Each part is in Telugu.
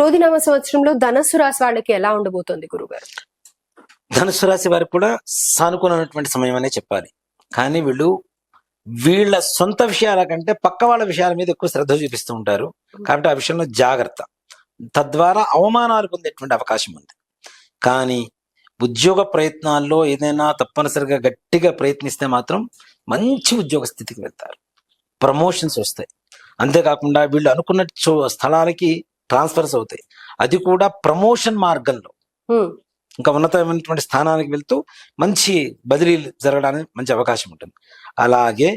క్రోధినామ సంవత్సరంలో ధనస్సు రాశి వాళ్ళకి ఎలా ఉండబోతుంది గురుగారు? ధనుసు రాశి వారికి కూడా సానుకూలమైనటువంటి సమయం అనే చెప్పాలి. కానీ వీళ్ళు వీళ్ళ సొంత విషయాల కంటే పక్క వాళ్ళ విషయాల మీద ఎక్కువ శ్రద్ధ చూపిస్తూ ఉంటారు. కాబట్టి ఆ విషయంలో జాగ్రత్త. తద్వారా అవమానాలు పొందేటువంటి అవకాశం ఉంది. కానీ ఉద్యోగ ప్రయత్నాల్లో ఏదైనా తప్పనిసరిగా గట్టిగా ప్రయత్నిస్తే మాత్రం మంచి ఉద్యోగ స్థితికి వెళ్తారు. ప్రమోషన్స్ వస్తాయి. అంతేకాకుండా వీళ్ళు అనుకున్న చో- స్థలాలకి ట్రాన్స్ఫర్స్ అవుతాయి. అది కూడా ప్రమోషన్ మార్గంలో. ఇంకా ఉన్నతమైనటువంటి స్థానానికి వెళ్తూ మంచి బదిలీలు జరగడానికి మంచి అవకాశం ఉంటుంది. అలాగే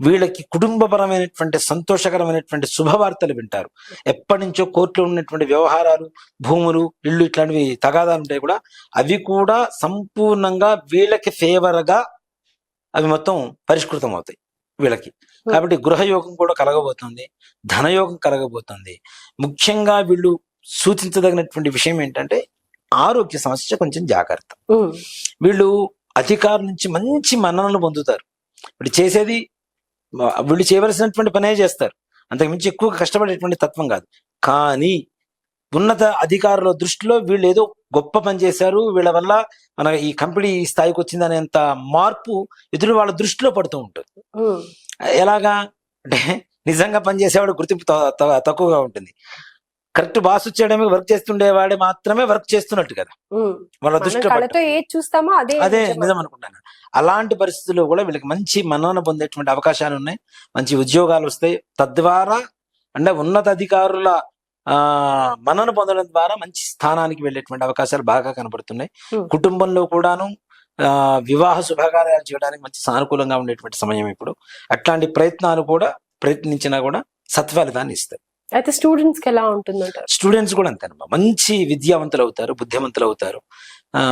వీళ్ళకి కుటుంబపరమైనటువంటి సంతోషకరమైనటువంటి శుభవార్తలు వింటారు. ఎప్పటి నుంచో కోర్టులో ఉన్నటువంటి వ్యవహారాలు భూములు ఇళ్ళు ఇట్లాంటివి తగాదాలు ఉంటాయి కూడా అవి కూడా సంపూర్ణంగా వీళ్ళకి ఫేవర్గా అవి మొత్తం పరిష్కృతం అవుతాయి వీళ్ళకి. కాబట్టి గృహయోగం కూడా కలగబోతుంది ధనయోగం కలగబోతుంది. ముఖ్యంగా వీళ్ళు సూచించదగినటువంటి విషయం ఏంటంటే ఆరోగ్య సమస్య కొంచెం జాగ్రత్త. వీళ్ళు అధికారుల నుంచి మంచి మన్ననలు పొందుతారు. ఇప్పుడు చేసేది వీళ్ళు చేయవలసినటువంటి పనే చేస్తారు. అంతకుమించి ఎక్కువ కష్టపడేటువంటి తత్వం కాదు. కానీ ఉన్నత అధికారుల దృష్టిలో వీళ్ళు ఏదో గొప్ప పని చేశారు. వీళ్ళ వల్ల మన ఈ కంపెనీ ఈ స్థాయికి వచ్చింది అనేంత మార్పు ఎదురు వాళ్ళ దృష్టిలో పడుతూ ఉంటుంది. ఎలాగా? అంటే నిజంగా పనిచేసేవాడు గుర్తింపు తక్కువగా ఉంటుంది. కరెక్ట్ బాస్ వచ్చేయడమే వర్క్ చేస్తుండేవాడే మాత్రమే వర్క్ చేస్తున్నట్టు కదా. వాళ్ళ దృష్టిలో చూస్తామో అదే అదే నిజం. నిజం అనుకుంటాను అలాంటి పరిస్థితుల్లో కూడా వీళ్ళకి మంచి మన్నన పొందేటువంటి అవకాశాలు ఉన్నాయి. మంచి ఉద్యోగాలు వస్తాయి. తద్వారా అంటే ఉన్నత అధికారుల ఆ మన్నన పొందడం ద్వారా మంచి స్థానానికి వెళ్ళేటువంటి అవకాశాలు బాగా కనబడుతున్నాయి. Hmm. కుటుంబంలో కూడాను వివాహ శుభకార్యాలు చేయడానికి మంచి సానుకూలంగా ఉండేటువంటి సమయం ఇప్పుడు. అట్లాంటి ప్రయత్నాలు కూడా ప్రయత్నించినా కూడా సత్ఫలితాన్ని ఇస్తాయి. అయితే స్టూడెంట్స్కి ఎలా ఉంటుందంటారు? స్టూడెంట్స్ కూడా అంతేనమ్మా మంచి విద్యావంతులు అవుతారు బుద్ధిమంతులు అవుతారు. ఆ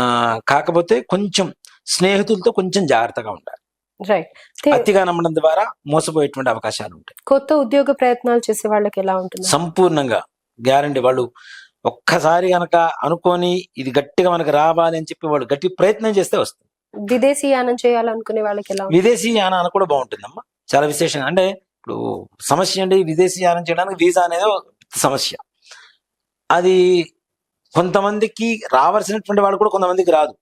కాకపోతే కొంచెం స్నేహితులతో కొంచెం జాగ్రత్తగా ఉండాలి. రైట్ అతిగా నమ్మడం ద్వారా మోసపోయేటువంటి అవకాశాలు ఉంటాయి. కొత్త ఉద్యోగ ప్రయత్నాలు చేసే వాళ్ళకి ఎలా ఉంటుంది సంపూర్ణంగా గ్యారంటీ. వాళ్ళు ఒక్కసారి గనక అనుకొని ఇది గట్టిగా మనకు రావాలి అని చెప్పి వాళ్ళు గట్టి ప్రయత్నం చేస్తే వస్తుంది. విదేశీ యానం చేయాలనుకునే వాళ్ళకి ఎలా విదేశీ యానాన్ని కూడా బాగుంటుందమ్మా. చాలా విశేషంగా. అంటే ఇప్పుడు సమస్య అండి విదేశీ యానం చేయడానికి వీసా అనేది సమస్య. అది కొంతమందికి రావాల్సినటువంటి వాళ్ళు కూడా కొంతమందికి రాదు.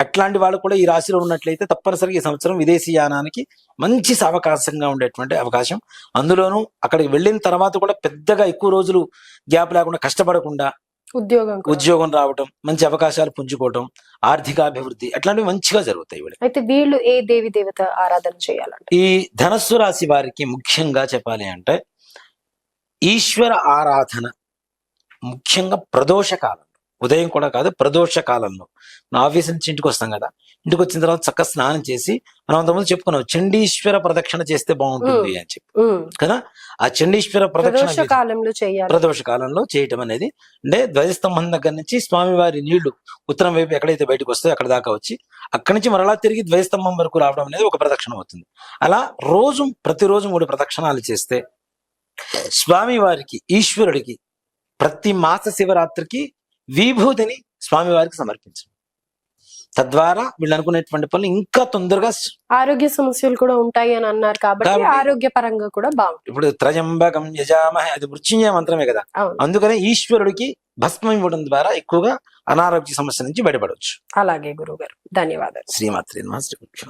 అట్లాంటి వాళ్ళు కూడా ఈ రాశిలో ఉన్నట్లయితే తప్పనిసరిగా ఈ సంవత్సరం విదేశీ యానానికి మంచి అవకాశంగా ఉండేటువంటి అవకాశం. అందులోనూ అక్కడికి వెళ్ళిన తర్వాత కూడా పెద్దగా ఎక్కువ రోజులు గ్యాప్ లేకుండా కష్టపడకుండా ఉద్యోగం. ఉద్యోగం రావటం మంచి అవకాశాలు పుంజుకోవటం ఆర్థికాభివృద్ధి అట్లాంటివి మంచిగా జరుగుతాయి వీళ్ళకి. అయితే వీళ్ళు ఏ దేవి దేవత ఆరాధన చేయాలంటే ఈ ధనస్సు రాశి వారికి ముఖ్యంగా చెప్పాలి అంటే ఈశ్వర ఆరాధన ముఖ్యంగా ప్రదోష కాలంలో. ఉదయం కూడా కాదు ప్రదోష కాలంలో. నా ఆఫీస్ నుంచి ఇంటికి వస్తాం కదా. ఇంటికి వచ్చిన తర్వాత చక్కగా స్నానం చేసి మనం అంతకుముందు చెప్పుకున్నాం చండీశ్వర ప్రదక్షిణ చేస్తే బాగుంటుంది అని చెప్పి. కదా? ఆ చండీశ్వర ప్రదక్షిణ కాలంలో చేయాలి. ప్రదోష కాలంలో చేయటం అనేది అంటే ధ్వజస్తంభం దగ్గర నుంచి స్వామివారి నీళ్ళు ఉత్తరం వైపు ఎక్కడైతే బయటకు వస్తాయో అక్కడ దాకా వచ్చి అక్కడి నుంచి మరలా తిరిగి ధ్వజస్తంభం వరకు రావడం అనేది ఒక ప్రదక్షిణ అవుతుంది. అలా రోజు ప్రతిరోజు మూడు ప్రదక్షిణాలు చేస్తే స్వామివారికి ఈశ్వరుడికి ప్రతి మాస శివరాత్రికి విభూతిని స్వామివారికి సమర్పించడం. తద్వారా వీళ్ళు అనుకునేటువంటి పనులు ఇంకా తొందరగా ఆరోగ్య సమస్యలు కూడా ఉంటాయి అని అన్నారు కాబట్టి ఆరోగ్య పరంగా కూడా బాగుంటుంది. ఇప్పుడు త్రయంబకం యజామహ అది మృత్యుంజయ మంత్రమే కదా. అందుకనే ఈశ్వరుడికి భస్మం ఇవ్వడం ద్వారా ఎక్కువగా అనారోగ్య సమస్య నుంచి బయటపడవచ్చు. అలాగే గురువు గారు ధన్యవాదాలు. శ్రీమాత్రి శ్రీ